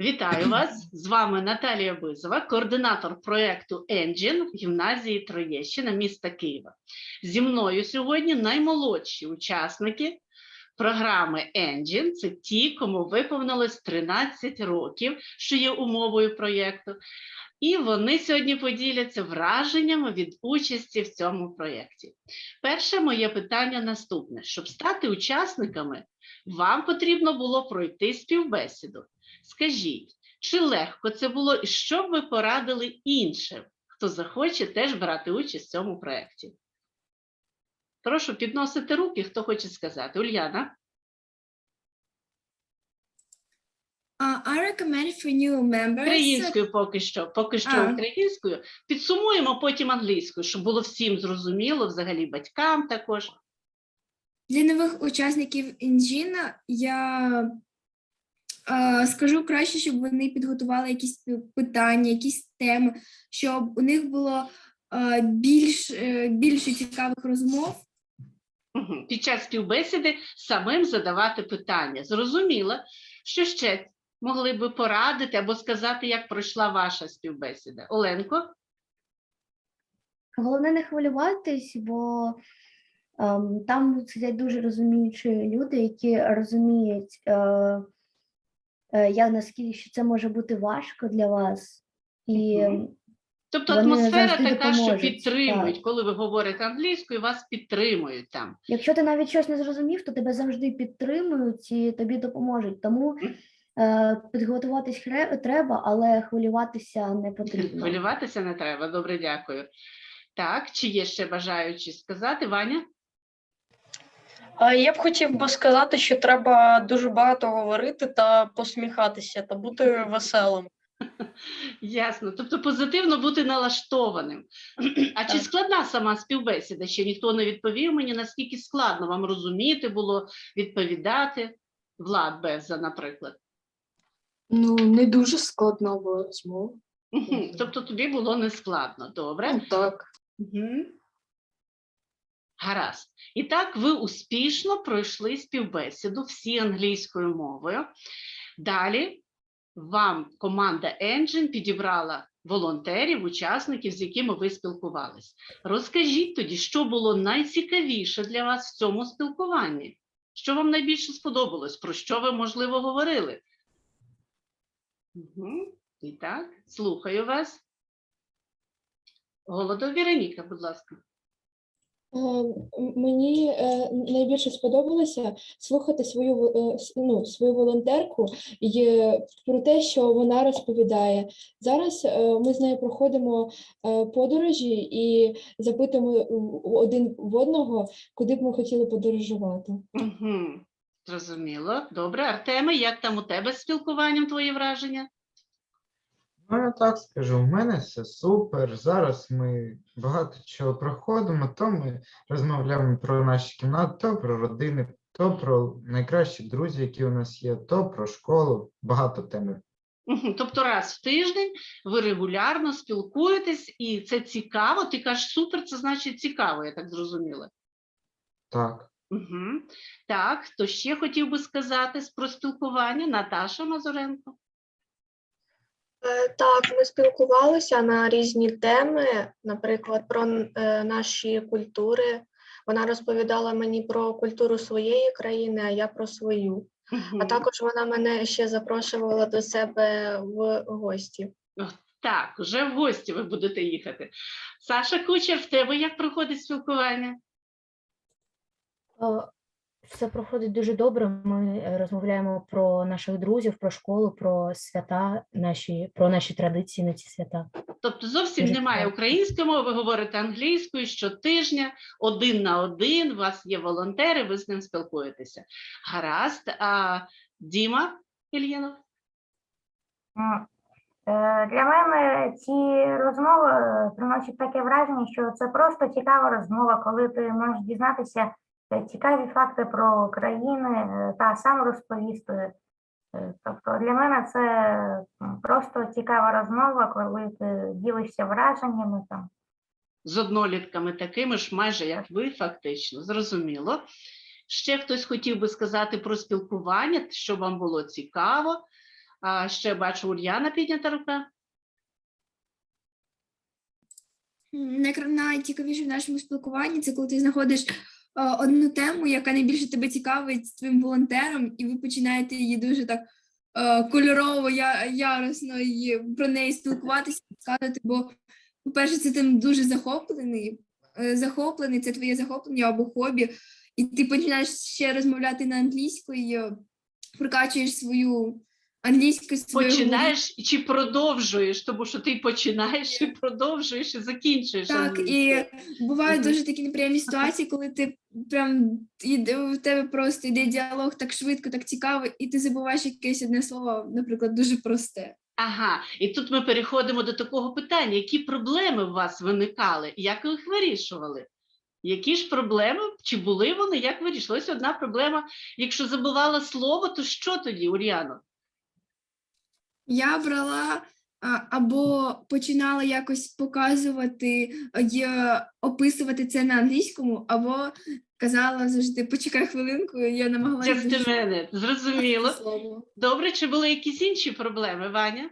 Вітаю вас! З вами Наталія Бизова, координатор проєкту Engine гімназії Троєщина міста Києва. Зі мною сьогодні наймолодші учасники програми Engine. Це ті, кому виповнилось 13 років, що є умовою проєкту. І вони сьогодні поділяться враженнями від участі в цьому проєкті. Перше моє питання наступне: щоб стати учасниками, вам потрібно було пройти співбесіду. Скажіть, чи легко це було, і що б ви порадили іншим, хто захоче теж брати участь в цьому проєкті? Прошу підносити руки, хто хоче сказати. Ульяна, Uh, I recommend for new members. українською поки що, поки що А. українською. Підсумуємо потім англійською, щоб було всім зрозуміло, взагалі батькам також. Для нових учасників інжіна я скажу краще, щоб вони підготували якісь пи- питання, якісь теми, щоб у них було більш, е, більше цікавих розмов. Під час співбесіди самим задавати питання. Зрозуміло, що ще могли би порадити або сказати, як пройшла ваша співбесіда. Оленко? Головне не хвилюватись, бо ем, там сидять дуже розуміючі люди, які розуміють, е, як наскільки що це може бути важко для вас. І Тобто Вони атмосфера така, що підтримують, так. коли ви говорите англійською, вас підтримують там. якщо ти навіть щось не зрозумів, то тебе завжди підтримують і тобі допоможуть. Тому е, підготуватись треба, але хвилюватися не потрібно. Хвилюватися не треба. Добре, дякую. Так, чи є ще бажаючі сказати, Ваня? Я б хотів би сказати, що треба дуже багато говорити та посміхатися та бути веселим. Ясно. Тобто позитивно бути налаштованим. А чи складна сама співбесіда? Ще ніхто не відповів мені, наскільки складно вам розуміти було, відповідати? Влад Беза, наприклад. Ну, не дуже складна була розмова. Тобто тобі було не складно, добре? Ну, так. Мгм. Гаразд. І так ви успішно пройшли співбесіду всі англійською мовою. Далі вам команда Engine підібрала волонтерів, учасників, з якими ви спілкувались. Розкажіть тоді, що було найцікавіше для вас в цьому спілкуванні? Що вам найбільше сподобалось? Про що ви, можливо, говорили? Угу. І так, слухаю вас. Голодов Віроніка, будь ласка. Е, Мені е, найбільше сподобалося слухати свою во- е, ну, свою волонтерку і про те, що вона розповідає. Зараз ми з нею проходимо подорожі і запитуємо один в одного, куди б ми хотіли подорожувати. Угу. Зрозуміло. Добре. Артеме, як там у тебе з спілкуванням твої враження? Ну, я так скажу, в мене все супер. Зараз ми багато чого проходимо, то ми розмовляємо про наші кімнати, то про родини, то про найкращі друзі, які у нас є, то про школу, багато тем. Угу. Тобто раз в тиждень ви регулярно спілкуєтесь, і це цікаво. Ти кажеш, супер, це значить цікаво, я так зрозуміла. Так. Угу. Так, хто ще хотів би сказати з- про спілкування? Наташа Мазуренко. Е, Так, ми спілкувалися на різні теми, наприклад, про е, наші культури. Вона розповідала мені про культуру своєї країни, а я про свою. А також вона мене ще запрошувала до себе в гості. Так, вже в гості ви будете їхати. Саша Кучер, в тебе як проходить спілкування? Все проходить дуже добре. Ми е, розмовляємо про наших друзів, про школу, про свята, наші, про наші традиції на ці свята. Тобто зовсім Дуже немає української мови, ви говорите англійською щотижня, один на один, у вас є волонтери, ви з ним спілкуєтеся. Гаразд. А Діма Ільїнов? М, е, Для мене ці розмови приносять таке враження, що це просто цікава розмова, коли ти можеш дізнатися цікаві факти про країни е, та сам розповісти. Е, Тобто для мене це просто цікава розмова, коли ти ділишся враженнями там. З однолітками такими ж, майже як ви, фактично, зрозуміло. Ще хтось хотів би сказати про спілкування, що вам було цікаво. А ще бачу Ульяна піднята рука. Найцікавіше в нашому спілкуванні це коли ти знаходиш одну тему, яка найбільше тебе цікавить з твоїм волонтером, і ви починаєте її дуже так е, кольорово, я, яростно і про неї спілкуватися, сказати, бо, по-перше, це тим дуже захоплений, е, захоплений, це твоє захоплення або хобі, і ти починаєш ще розмовляти на англійською, прокачуєш свою англійську свою Починаєш чи продовжуєш, тому що ти починаєш і продовжуєш і закінчуєш. Так, і англійською. бувають дуже такі неприємні ситуації, коли ти прям іде в тебе просто йде діалог так швидко, так цікаво, і ти забуваєш якесь одне слово, наприклад, дуже просте. Ага, і тут ми переходимо до такого питання: які проблеми у вас виникали, як ви їх вирішували? Які ж проблеми, чи були вони, як вирішили? Ось одна проблема. Якщо забувала слово, то що тоді, Ульяно? Я брала або починала якось показувати й описувати це на англійському, або казала завжди почекай хвилинку, і я намагалася Just a minute. Зрозуміло. Добре, чи були якісь інші проблеми, Ваня?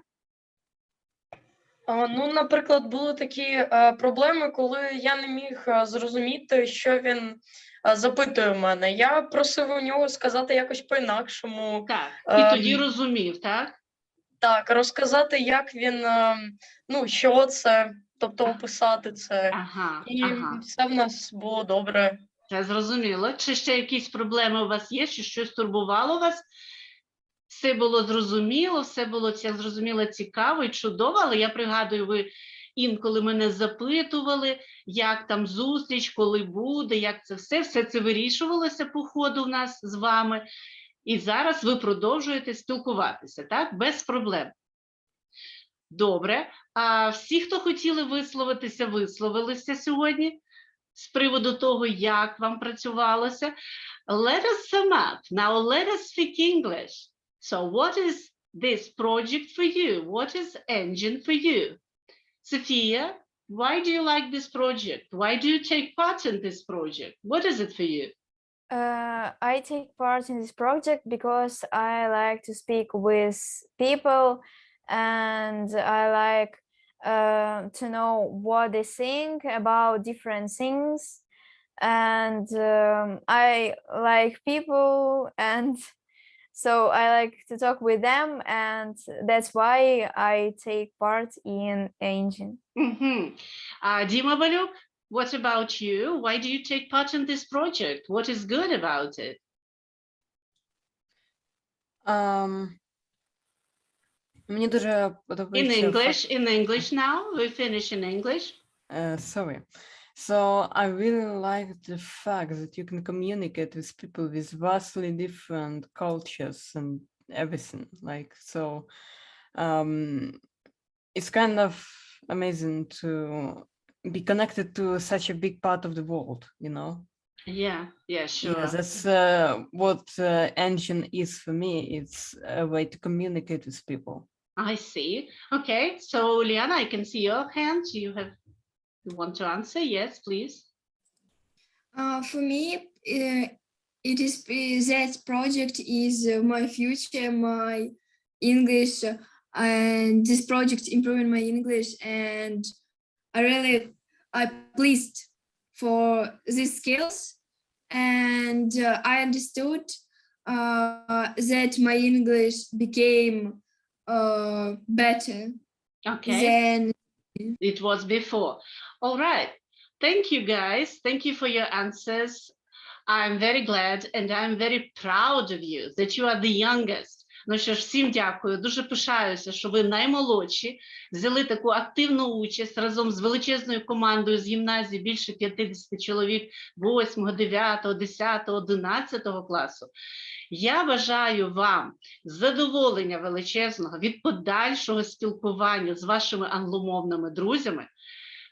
Ну, наприклад, були такі е, проблеми, коли я не міг е, зрозуміти, що він е, запитує в мене. Я просив у нього сказати якось по-інакшому, Так. Ем. І тоді розумів, так? Так, розказати, як він, е, ну, що це, тобто описати це. Ага, І ага. все в нас було добре. Це зрозуміло. Чи ще якісь проблеми у вас є, чи щось турбувало вас? Все було зрозуміло, все було це зрозуміло, цікаво і чудово, але я пригадую, ви інколи мене запитували, як там зустріч, коли буде, як це все, все це вирішувалося по ходу в нас з вами. І зараз ви продовжуєте спілкуватися, так? Без проблем. Добре. А всі, хто хотіли висловитися, висловилися сьогодні з приводу того, як вам працювалося. Let us sum up. Now let us speak English. So what is this project for you? What is engine for you? Sophia, why do you like this project? Why do you take part in this project? What is it for you? Uh, I take part in this project because I like to speak with people and I like uh, to know what they think about different things. And um, I like people, and so I like to talk with them, and that's why I take part in Engine. Mhm. Uh, Dima Baluk, what about you? Why do you take part in this project? What is good about it? Um, мені дуже In подобається English, in English now, we finish in English. Uh, sorry. So I really like the fact that you can communicate with people with vastly different cultures and everything. Like so, um, it's kind of amazing to be connected to such a big part of the world. You know. Yeah, yeah, sure. Yeah, that's uh, what uh, engine is for me. It's a way to communicate with people. I see. Okay, so Liana, I can see your hand. You have, you want to answer? Yes, please. Uh, for me, uh, it is that project is uh, my future, my English, uh, and this project improving my English, and I really I'm pleased for these skills, and uh, I understood uh, that my English became uh, better Okay. than it was before. All right. Thank you, guys. Thank you for your answers. I'm very glad and I'm very proud of you that you are the youngest. Ну що ж, всім дякую. Дуже пишаюся, що ви наймолодші, взяли таку активну участь разом з величезною командою з гімназії більше 50 чоловік 8, 9, 10, 11 класу. Я бажаю вам задоволення величезного від подальшого спілкування з вашими англомовними друзями.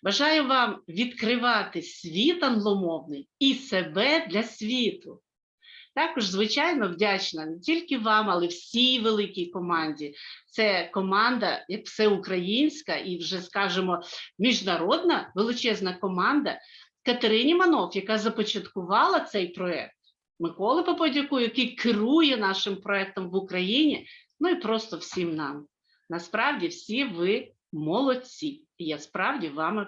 Бажаю вам відкривати світ англомовний і себе для світу. Також, звичайно, вдячна не тільки вам, але всій великій команді. Це команда, як всеукраїнська і вже скажімо, міжнародна величезна команда Катерині Манов, яка започаткувала цей проект. Миколи Попадюку, який керує нашим проектом в Україні, ну і просто всім нам. Насправді всі ви молодці, і я справді вами